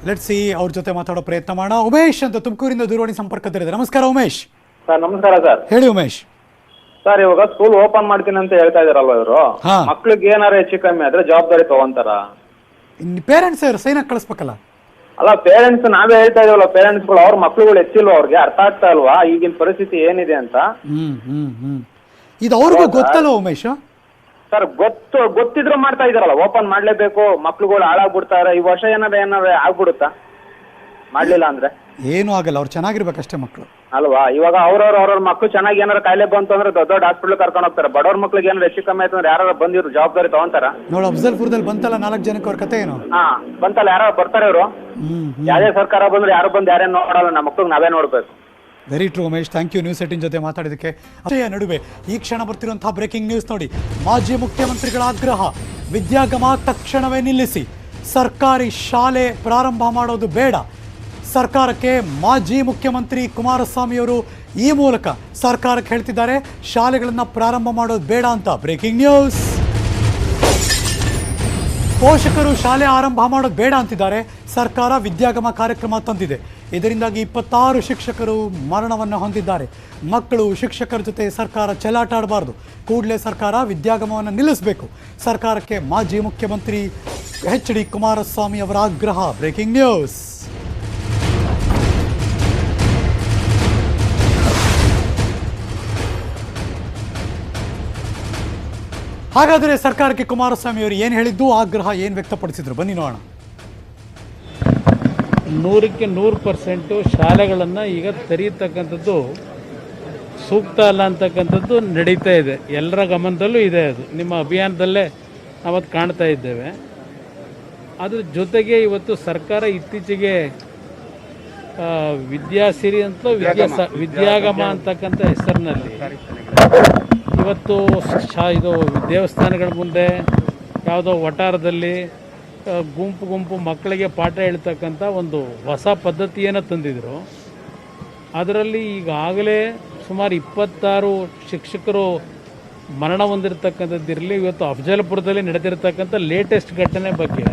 ಲೆಟ್ ಸಿ ಅವ್ರ ಜೊತೆ ಮಾತಾಡೋ ಪ್ರಯತ್ನ ಮಾಡೋಣ. ಉಮೇಶ್ ಅಂತ ತುಮಕೂರಿಂದ ದೂರವಾಣಿ ಸಂಪರ್ಕದಲ್ಲಿದೆ. ನಮಸ್ಕಾರ ಉಮೇಶ್. ಸರ್ ನಮಸ್ಕಾರ ಸರ್. ಹೇಳಿ ಉಮೇಶ್. ಸರ್ ಇವಾಗ ಸ್ಕೂಲ್ ಓಪನ್ ಮಾಡ್ತೀನಿ ಅಂತ ಹೇಳ್ತಾ ಇದಾರಲ್ವ ಇವರು? ಹಾ. ಮಕ್ಳಿಗೆ ಏನಾರ ಹೆಚ್ಚು ಕಮ್ಮಿ ಆದ್ರೆ ಜವಾಬ್ದಾರಿ ತಗೊಂತಾರ? ಇನ್ ಪೇರೆಂಟ್ಸ್ ಸೈನಾಗಿ ಕಳಿಸ್ಬೇಕಲ್ಲ. ಅಲ್ಲ ಪೇರೆಂಟ್ಸ್ ನಾವೇ ಹೇಳ್ತಾ ಇದೀವಲ್ಲ ಪೇರೆಂಟ್ಸ್ಗಳು ಅವ್ರ ಮಕ್ಳುಗಳು ಎತ್ತಿಲ್ವಾ ಅವ್ರಿಗೆ? ಅರ್ಥ ಆಗ್ತಾ ಇಲ್ವಾ? ಈಗಿನ ಪರಿಸ್ಥಿತಿ ಏನಿದೆ ಅಂತ? ಹ್ಮ್ ಹ್ಮ್ ಹ್ಮ್. ಇದು ಅವ್ರಿಗೂ ಗೊತ್ತಲ್ಲ ಉಮೇಶ್? ಸರ್ ಗೊತ್ತು ಗೊತ್ತಿದ್ರು ಮಾಡ್ತಾ ಇದಾರಲ್ಲ ಓಪನ್ ಮಾಡ್ಲೇಬೇಕು ಮಕ್ಳುಗಳು ಹಾಳಾಗ್ಬಿಡ್ತಾರೆ. ಈ ವರ್ಷ ಏನಾರ ಏನಾರ ಆಗ್ಬಿಡುತ್ತಾ? ಮಾಡ್ಲಿಲ್ಲ ಅಂದ್ರೆ? ಏನೂ ಆಗಲ್ಲ ಅವ್ರು ಚೆನ್ನಾಗಿರ್ಬೇಕಷ್ಟೇ ಮಕ್ಕಳು ಅಲ್ವಾ? ಇವಾಗ ಅವ್ರವ್ರ ಅವ್ರವ್ರ ಮಕ್ಳು ಚೆನ್ನಾಗಿ ಏನಾರ ಕಾಯಿಲೆ ಬಂತು ಅಂದ್ರೆ ದೊಡ್ಡ ದೊಡ್ಡ ಹಾಸ್ಪಿಟಲ್ ಕರ್ಕೊಂಡು ಹೋಗ್ತಾರೆ. ಬಡವ್ರ ಮಕ್ಳಿಗೆ ಏನಾರ ಹೆಚ್ಚು ಕಮ್ಮಿ ಆಯ್ತು ಅಂದ್ರೆ ಯಾರು ಬಂದಿರು ಜವಾಬ್ದಾರಿ ತಗೊಂತಾರ? ನೋಡ್ ಅಫ್ಜಲ್ಪುರದಲ್ಲಿ ಬಂತಲ್ಲ ನಾಲ್ಕು ಜನಕ್ಕೆ ಅವ್ರ ಕತೆ ಏನು? ಹಾ ಬಂತಲ್ಲ ಯಾರೋ ಬರ್ತಾರೆ ಇವರು. ಯಾವ್ದೇ ಸರ್ಕಾರ ಬಂದ್ರೆ ಯಾರು ಬಂದು ಯಾರೇನು ನೋಡಲ್ಲ ನಮ್ಮ ಮಕ್ಳಿಗೆ ನಾವೇ ನೋಡ್ಬೇಕು. Very true Umesh. Thank you news eighteen ಜೊತೆ ಮಾತಾಡಿದಕ್ಕೆ ಅಷ್ಟೇ ನಡುವೆ ಈ ಕ್ಷಣ ಬರ್ತಿರುವಂತಹ ಬ್ರೇಕಿಂಗ್ ನ್ಯೂಸ್ ನೋಡಿ. ಮಾಜಿ ಮುಖ್ಯಮಂತ್ರಿಗಳ ಆಗ್ರಹ. ವಿದ್ಯಾಗಮ ತಕ್ಷಣವೇ ನಿಲ್ಲಿಸಿ. ಸರ್ಕಾರಿ ಶಾಲೆ ಪ್ರಾರಂಭ ಮಾಡೋದು ಬೇಡ. ಸರ್ಕಾರಕ್ಕೆ ಮಾಜಿ ಮುಖ್ಯಮಂತ್ರಿ ಕುಮಾರಸ್ವಾಮಿಯವರು ಈ ಮೂಲಕ ಸರ್ಕಾರಕ್ಕೆ ಹೇಳ್ತಿದ್ದಾರೆ, ಶಾಲೆಗಳನ್ನು ಪ್ರಾರಂಭ ಮಾಡೋದು ಬೇಡ ಅಂತ. ಬ್ರೇಕಿಂಗ್ ನ್ಯೂಸ್ ಪೋಷಕರು ಶಾಲೆ ಆರಂಭ ಮಾಡೋದು ಬೇಡ ಅಂತಿದ್ದಾರೆ, ಸರ್ಕಾರ ವಿದ್ಯಾಗಮ ಕಾರ್ಯಕ್ರಮ ತಂದಿದೆ. ಇದರಿಂದಾಗಿ ಇಪ್ಪತ್ತಾರು ಶಿಕ್ಷಕರು ಮರಣವನ್ನು ಹೊಂದಿದ್ದಾರೆ. ಮಕ್ಕಳು, ಶಿಕ್ಷಕರ ಜೊತೆ ಸರ್ಕಾರ ಚೆಲ್ಲಾಟ ಆಡಬಾರ್ದು. ಕೂಡಲೇ ಸರ್ಕಾರ ವಿದ್ಯಾಗಮವನ್ನು ನಿಲ್ಲಿಸಬೇಕು. ಸರ್ಕಾರಕ್ಕೆ ಮಾಜಿ ಮುಖ್ಯಮಂತ್ರಿ ಎಚ್ ಡಿ ಕುಮಾರಸ್ವಾಮಿ ಅವರ ಆಗ್ರಹ. ಬ್ರೇಕಿಂಗ್ ನ್ಯೂಸ್ ಹಾಗಾದರೆ ಸರ್ಕಾರಕ್ಕೆ ಕುಮಾರಸ್ವಾಮಿ ಅವರು ಏನು ಹೇಳಿದ್ದು? ಆಗ್ರಹ ಏನು ವ್ಯಕ್ತಪಡಿಸಿದ್ರು? ಬನ್ನಿ ನೋಡೋಣ. ನೂರಕ್ಕೆ ನೂರು ಪರ್ಸೆಂಟು ಶಾಲೆಗಳನ್ನು ಈಗ ತೆರೆಯತಕ್ಕಂಥದ್ದು ಸೂಕ್ತ ಅಲ್ಲ ಅಂತಕ್ಕಂಥದ್ದು ನಡೀತಾ ಇದೆ. ಎಲ್ಲರ ಗಮನದಲ್ಲೂ ಇದೆ ಅದು. ನಿಮ್ಮ ಅಭಿಯಾನದಲ್ಲೇ ನಾವತ್ತು ಕಾಣ್ತಾ ಇದ್ದೇವೆ. ಅದ್ರ ಜೊತೆಗೆ ಇವತ್ತು ಸರ್ಕಾರ ಇತ್ತೀಚೆಗೆ ಆ, ವಿದ್ಯಾಸಿರಿ ಅಂತ ವಿದ್ಯಾ ವಿದ್ಯಾಗಮ. ಅಂತಕ್ಕಂಥ ಹೆಸರಿನಲ್ಲಿ ಇವತ್ತು ಶಾ ಇದು ದೇವಸ್ಥಾನಗಳ ಮುಂದೆ ಯಾವುದೋ ವಟಾರದಲ್ಲಿ ಗುಂಪು ಗುಂಪು ಮಕ್ಕಳಿಗೆ ಪಾಠ ಹೇಳ್ತಕ್ಕಂಥ ಒಂದು ಹೊಸ ಪದ್ಧತಿಯನ್ನು ತಂದಿದ್ದರು ಅದರಲ್ಲಿ ಈಗಾಗಲೇ ಸುಮಾರು ಇಪ್ಪತ್ತಾರು ಶಿಕ್ಷಕರು ಮರಣ ಹೊಂದಿರತಕ್ಕಂಥದ್ದಿರಲಿ ಇವತ್ತು ಅಫಜಲ್ಪುರದಲ್ಲಿ ನಡೆದಿರ್ತಕ್ಕಂಥ ಲೇಟೆಸ್ಟ್ ಘಟನೆ ಬಗ್ಗೆ.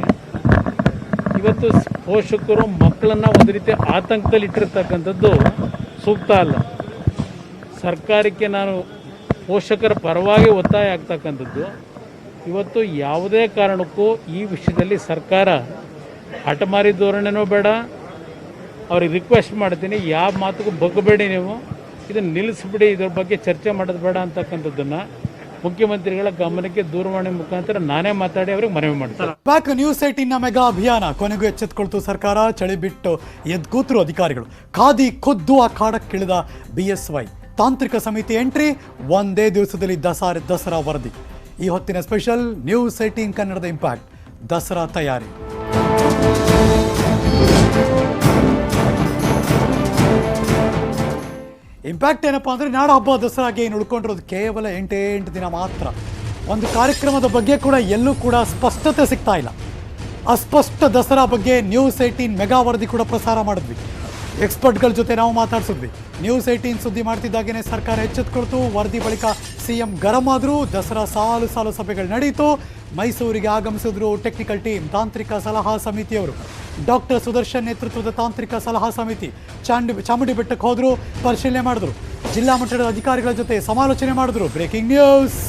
ಇವತ್ತು ಪೋಷಕರು ಮಕ್ಕಳನ್ನು ಒಂದು ರೀತಿ ಆತಂಕದಲ್ಲಿ ಇಟ್ಟಿರ್ತಕ್ಕಂಥದ್ದು ಸೂಕ್ತ ಅಲ್ಲ. ಸರ್ಕಾರಕ್ಕೆ ನಾನು ಪೋಷಕರ ಪರವಾಗಿ ಒತ್ತಾಯ ಆಗ್ತಕ್ಕಂಥದ್ದು. ಇವತ್ತು ಯಾವುದೇ ಕಾರಣಕ್ಕೂ ಈ ವಿಷಯದಲ್ಲಿ ಸರ್ಕಾರ ಹಠಮಾರಿ ಧೋರಣೆನೂ ಬೇಡ. ಅವ್ರಿಗೆ ರಿಕ್ವೆಸ್ಟ್ ಮಾಡ್ತೀನಿ, ಯಾವ ಮಾತುಗೂ ಬಗ್ಗಬೇಡಿ ನೀವು. ಇದನ್ನು ನಿಲ್ಲಿಸ್ಬಿಡಿ, ಇದ್ರ ಬಗ್ಗೆ ಚರ್ಚೆ ಮಾಡೋದು ಬೇಡ ಅಂತಕ್ಕಂಥದ್ದನ್ನು ಮುಖ್ಯಮಂತ್ರಿಗಳ ಗಮನಕ್ಕೆ ದೂರವಾಣಿ ಮುಖಾಂತರ ನಾನೇ ಮಾತಾಡಿ ಅವ್ರಿಗೆ ಮನವಿ ಮಾಡ್ತಾರೆ ಬ್ಯಾಕ್ ನ್ಯೂಸ್ ಏಟಿನ ಮೆಗಾ ಅಭಿಯಾನ ಕೊನೆಗೂ ಎಚ್ಚೆತ್ಕೊಳ್ತು ಸರ್ಕಾರ, ಚಳಿ ಬಿಟ್ಟು ಎದ್ದು ಕೂತರು ಅಧಿಕಾರಿಗಳು. ಖಾದಿ, ಖುದ್ದು ಆ ಕಾಡಕ್ಕಿಳಿದ ಬಿ ಎಸ್ ವೈ ತಾಂತ್ರಿಕ ಸಮಿತಿ ಎಂಟ್ರಿ, ಒಂದೇ ದಿವಸದಲ್ಲಿ ದಸರಾ ದಸರಾ ವರದಿ. ಈ ಹೊತ್ತಿನ ಸ್ಪೆಷಲ್ ನ್ಯೂಸ್ ಏಟೀನ್ ಕನ್ನಡದ ಇಂಪ್ಯಾಕ್ಟ್, ದಸರಾ ತಯಾರಿ. ಇಂಪ್ಯಾಕ್ಟ್ ಏನಪ್ಪಾ ಅಂದರೆ ನಾಡ ಹಬ್ಬ ದಸರಾಗೆ ಏನು ಉಳ್ಕೊಂಡಿರೋದು ಕೇವಲ ಎಂಟೇ ಎಂಟು ದಿನ ಮಾತ್ರ. ಒಂದು ಕಾರ್ಯಕ್ರಮದ ಬಗ್ಗೆ ಕೂಡ ಎಲ್ಲೂ ಕೂಡ ಸ್ಪಷ್ಟತೆ ಸಿಗ್ತಾ ಇಲ್ಲ. ಅಸ್ಪಷ್ಟ ದಸರಾ ಬಗ್ಗೆ ನ್ಯೂಸ್ ಏಯ್ಟೀನ್ ಮೆಗಾ ವರದಿ ಕೂಡ ಪ್ರಸಾರ ಮಾಡಿದ್ವಿ. ಎಕ್ಸ್ಪರ್ಟ್ಗಳ ಜೊತೆ ನಾವು ಮಾತಾಡ್ಸಿದ್ವಿ. ನ್ಯೂಸ್ ಏಯ್ಟೀನ್ ಸುದ್ದಿ ಮಾಡ್ತಿದ್ದಾಗೇನೆ ಸರ್ಕಾರ ಎಚ್ಚೆತ್ಕೊಳ್ತು ವರದಿ ಬಳಿಕ ಸಿಎಂ ಗರಂ ಆದರೂ. ದಸರಾ ಸಾಲು ಸಾಲು ಸಭೆಗಳು ನಡೆಯಿತು ಮೈಸೂರಿಗೆ ಆಗಮಿಸಿದ್ರು ಟೆಕ್ನಿಕಲ್ ಟೀಮ್, ತಾಂತ್ರಿಕ ಸಲಹಾ ಸಮಿತಿಯವರು. ಡಾಕ್ಟರ್ ಸುದರ್ಶನ್ ನೇತೃತ್ವದ ತಾಂತ್ರಿಕ ಸಲಹಾ ಸಮಿತಿ ಚಾಂಡಿ, ಚಾಮುಂಡಿ ಬೆಟ್ಟಕ್ಕೆ ಹೋದರು, ಪರಿಶೀಲನೆ ಮಾಡಿದ್ರು. ಜಿಲ್ಲಾ ಮಟ್ಟದ ಅಧಿಕಾರಿಗಳ ಜೊತೆ ಸಮಾಲೋಚನೆ ಮಾಡಿದ್ರು. Breaking news!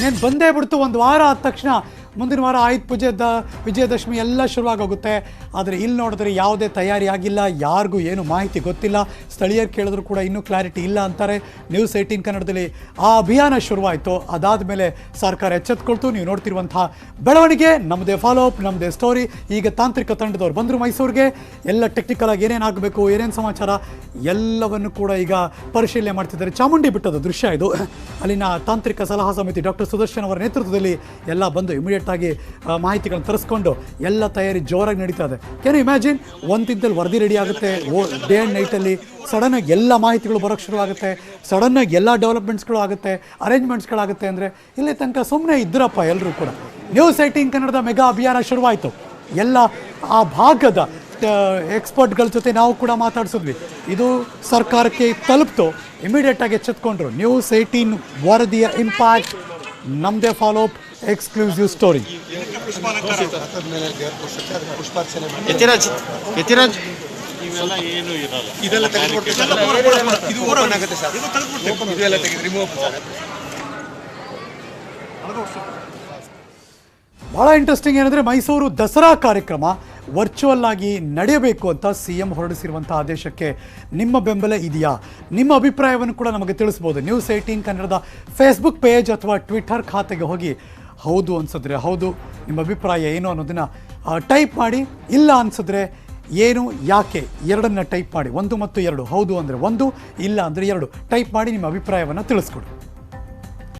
ನೆನ್ ಬಂದೇ ಬಿಡ್ತು ಒಂದು ವಾರ ಆದ ತಕ್ಷಣ. ಮುಂದಿನ ವಾರ ಆಯುಧ ಪೂಜೆ ದ ವಿಜಯದಶಮಿ ಎಲ್ಲ ಶುರುವಾಗೋಗುತ್ತೆ. ಆದರೆ ಇಲ್ಲಿ ನೋಡಿದ್ರೆ ಯಾವುದೇ ತಯಾರಿ ಆಗಿಲ್ಲ, ಯಾರಿಗೂ ಏನು ಮಾಹಿತಿ ಗೊತ್ತಿಲ್ಲ. ಸ್ಥಳೀಯರು ಕೇಳಿದ್ರು ಕೂಡ ಇನ್ನೂ ಕ್ಲಾರಿಟಿ ಇಲ್ಲ ಅಂತಾರೆ. ನ್ಯೂಸ್ ಏಯ್ಟೀನ್ ಕನ್ನಡದಲ್ಲಿ ಆ ಅಭಿಯಾನ ಶುರುವಾಯಿತು. ಅದಾದ ಮೇಲೆ ಸರ್ಕಾರ ಎಚ್ಚೆತ್ಕೊಳ್ತು. ನೀವು ನೋಡ್ತಿರುವಂತಹ ಬೆಳವಣಿಗೆ ನಮ್ಮದೇ ಫಾಲೋ ಅಪ್ ನಮ್ಮದೇ ಸ್ಟೋರಿ ಈಗ ತಾಂತ್ರಿಕ ತಂಡದವ್ರು ಬಂದರು ಮೈಸೂರಿಗೆ. ಎಲ್ಲ ಟೆಕ್ನಿಕಲ್ ಆಗಿ ಏನೇನು ಆಗಬೇಕು, ಏನೇನು ಸಮಾಚಾರ, ಎಲ್ಲವನ್ನು ಕೂಡ ಈಗ ಪರಿಶೀಲನೆ ಮಾಡ್ತಿದ್ದಾರೆ. ಚಾಮುಂಡಿ ಬೆಟ್ಟದ ದೃಶ್ಯ ಇದು. ಅಲ್ಲಿನ ತಾಂತ್ರಿಕ ಸಲಹಾ ಸಮಿತಿ ಡಾಕ್ಟರ್ ಸುದರ್ಶನ್ ಅವರ ನೇತೃತ್ವದಲ್ಲಿ ಎಲ್ಲ ಬಂದು ಇಮಿಡಿಯೇಟ್ ಆ, ಮಾಹಿತಿಗಳನ್ನು ತರಿಸ್ಕೊಂಡು ಎಲ್ಲ ತಯಾರಿ ಜೋರಾಗಿ ನಡೀತಾ ಇದೆ. ಕ್ಯಾನ್ ಇಮ್ಯಾಜಿನ್ ಒಂದು ವರದಿ ರೆಡಿ ಆಗುತ್ತೆ ಓ ಡೇ ಆ್ಯಂಡ್ ನೈಟಲ್ಲಿ ಸಡನ್ನಾಗಿ ಎಲ್ಲ ಮಾಹಿತಿಗಳು ಬರೋಕ್ಕೆ ಶುರು ಆಗುತ್ತೆ ಸಡನ್ನಾಗಿ ಎಲ್ಲ ಡೆವಲಪ್ಮೆಂಟ್ಸ್ಗಳು ಆಗುತ್ತೆ ಅರೇಂಜ್ಮೆಂಟ್ಸ್ಗಳಾಗುತ್ತೆ ಅಂದರೆ ಇಲ್ಲಿ ತನಕ ಸುಮ್ಮನೆ ಇದ್ರಪ್ಪ ಎಲ್ಲರೂ ಕೂಡ. ನ್ಯೂಸ್ ಏಯ್ಟೀನ್ ಕನ್ನಡದ ಮೆಗಾ ಅಭಿಯಾನ ಶುರುವಾಯಿತು. ಎಲ್ಲ ಆ ಭಾಗದ ಎಕ್ಸ್ಪರ್ಟ್ಗಳ ಜೊತೆ ನಾವು ಕೂಡ ಮಾತಾಡಿಸಿದ್ವಿ. ಇದು ಸರ್ಕಾರಕ್ಕೆ ತಲುಪ್ತು ಇಮಿಡಿಯೇಟಾಗಿ ಎಚ್ಚೆತ್ಕೊಂಡ್ರು. ನ್ಯೂಸ್ ಏಯ್ಟೀನ್ ವರದಿಯ ಇಂಪ್ಯಾಕ್ಟ್ ನಮ್ಮದೇ follow up exclusive story Yathiraj Yathiraj. ಭಾಳ ಇಂಟ್ರೆಸ್ಟಿಂಗ್ ಏನಂದ್ರೆ ಮೈಸೂರು ದಸರಾ ಕಾರ್ಯಕ್ರಮ ವರ್ಚುವಲ್ ಆಗಿ ನಡೆಯಬೇಕು ಅಂತ ಸಿ ಎಂ ಹೊರಡಿಸಿರುವಂಥ ಆದೇಶಕ್ಕೆ ನಿಮ್ಮ ಬೆಂಬಲ ಇದೆಯಾ? ನಿಮ್ಮ ಅಭಿಪ್ರಾಯವನ್ನು ಕೂಡ ನಮಗೆ ತಿಳಿಸ್ಬೋದು. ನ್ಯೂಸ್ ಏಯ್ಟೀನ್ ಕನ್ನಡದ ಫೇಸ್ಬುಕ್ ಪೇಜ್ ಅಥವಾ ಟ್ವಿಟರ್ ಖಾತೆಗೆ ಹೋಗಿ ಹೌದು ಅನ್ಸಿದ್ರೆ ಹೌದು, ನಿಮ್ಮ ಅಭಿಪ್ರಾಯ ಏನು ಅನ್ನೋದನ್ನು ಟೈಪ್ ಮಾಡಿ, ಇಲ್ಲ ಅನ್ಸಿದ್ರೆ ಏನು, ಯಾಕೆ ಎರಡನ್ನ ಟೈಪ್ ಮಾಡಿ, ಒಂದು ಮತ್ತು ಎರಡು. ಹೌದು ಅಂದರೆ ಒಂದು, ಇಲ್ಲ ಅಂದರೆ ಎರಡು. ಟೈಪ್ ಮಾಡಿ ನಿಮ್ಮ ಅಭಿಪ್ರಾಯವನ್ನು ತಿಳಿಸ್ಕೊಡಿ.